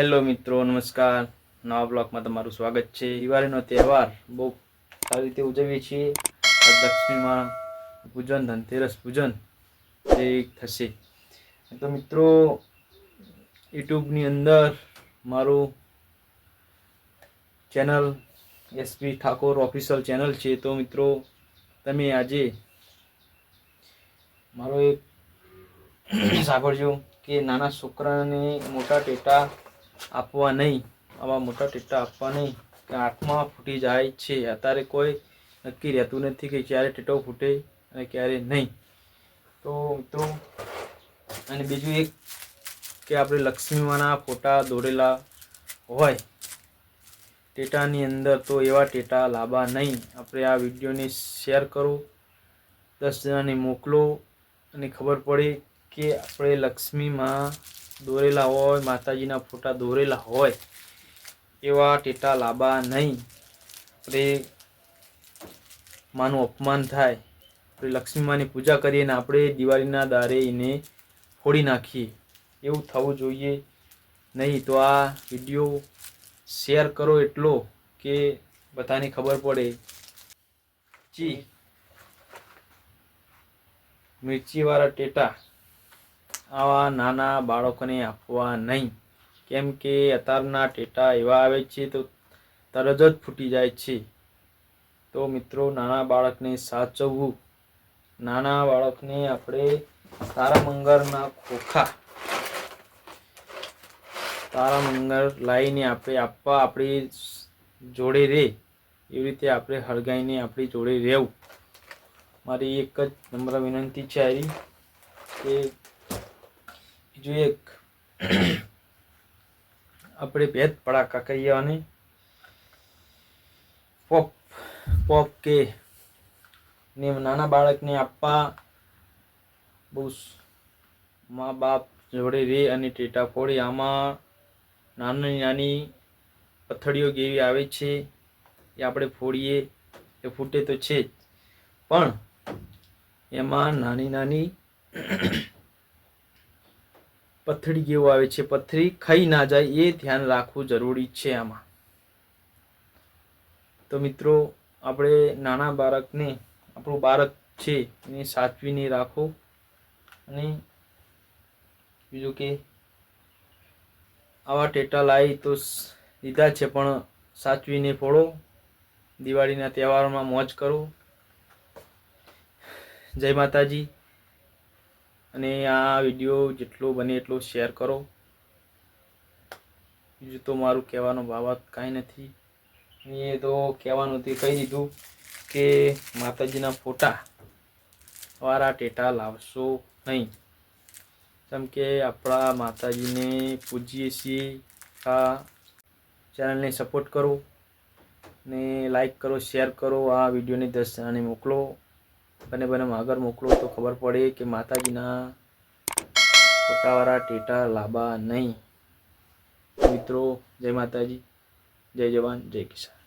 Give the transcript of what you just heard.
Hello મિત્રો, નમસ્કાર. નવા બ્લોગમાં તમારું સ્વાગત છે. દિવાળીનો તહેવાર બહુ સારી રીતે ઉજવીએ છીએ. લક્ષ્મીમાં પૂજન, ધનતેરસ પૂજન તે થશે. તો મિત્રો, યુટ્યુબની અંદર મારું channel SP Thakor official channel છે. તો મિત્રો, તમે આજે મારો એક સાંભળજો કે નાના છોકરાને મોટા ટેટા આપવા નહીં આવા મોટા ટેટા આપવા નહીં, કે આંખમાં ફૂટી જાય છે. અત્યારે કોઈ નક્કી રહેતું નથી કે ક્યારે ટેટો ફૂટે અને ક્યારે નહીં. તો મિત્રો, અને બીજું એક કે આપણે લક્ષ્મીમાના ફોટા દોરેલા હોય. ટેટાની અંદર તો એવા ટેટા લાંબા નહીં. આપણે આ વિડીયોને શેર કરો. દસ જણાને મોકલો અને ખબર પડે કે આપણે લક્ષ્મીમાં દોરેલા હોય, માતાજીના ફોટા દોરેલા હોય, એવા ટેટા લાંબા નહીં. આપણે માનું અપમાન થાય. આપણે લક્ષ્મીમાની પૂજા કરીએ ને આપણે દિવાળીના દારે એને ફોડી નાખીએ. એવું થવું જોઈએ નહીં. તો આ વીડિયો શેર કરો એટલો કે બધાને ખબર પડે. જી મિર્ચીવાળા ટેટા. આવા નાના બાળકોને આપવા નહીં. કેમ કે અત્યારના ટેટા એવા આવે છે તો તરત જ ફૂટી જાય છે. તો મિત્રો, નાના બાળકને સાચવવું. નાના બાળકને આપણે તારા મંગળના ખોખા તારા મંગળ લાવીને આપણે આપવા આપણી જોડે રહે એવી રીતે આપણે હળગાઈને આપણી જોડે રહેવું. મારી એક જ નમ્ર વિનંતી છે આવી કે બીજું એક આપણે ભેદ પડાકા કહીએ અને પોપ પોપ કે ને નાના બાળકને આપવા બહુ મા બાપ જોડે રે અને ટેટા ફોડી. આમાં નાની નાની પથડીઓ જેવી આવે છે, એ આપણે ફોડીએ, એ ફૂટે તો છે જ. પણ એમાં નાની નાની પથડી જેવું આવે છે. પથરી ખાઈ ના જાય એ ધ્યાન રાખવું જરૂરી છે આમાં. તો મિત્રો, આપણે નાના બાળકને, આપણું બાળક છે એને સાચવીને રાખો. અને બીજું કે, આવા ટેટા લાવી તો લીધા છે પણ સાચવીને ફોડો. દિવાળીના તહેવારોમાં મોજ કરો. જય માતાજી. અને આ વીડિયો જેટલો બને એટલો શેર કરો. બીજું તો મારું કહેવાનો બાબત કાંઈ નથી. એ તો કહેવાનું તે કહી દીધું કે માતાજીના ફોટા વાળા ટેટા લાવશો નહીં. જેમ કે આપણા માતાજીને પૂજીએ છીએ, આ ચેનલને સપોર્ટ કરો. ને લાઈક કરો શેર કરો, આ વિડીયોને દસ જણાને મોકલો. બને બને આગળ મોકલો તો ખબર પડે કે માતાજીના ફોટાવાળા ટેટા લાંબા નહીં. મિત્રો, જય માતાજી, જય જવાન, જય કિસાન.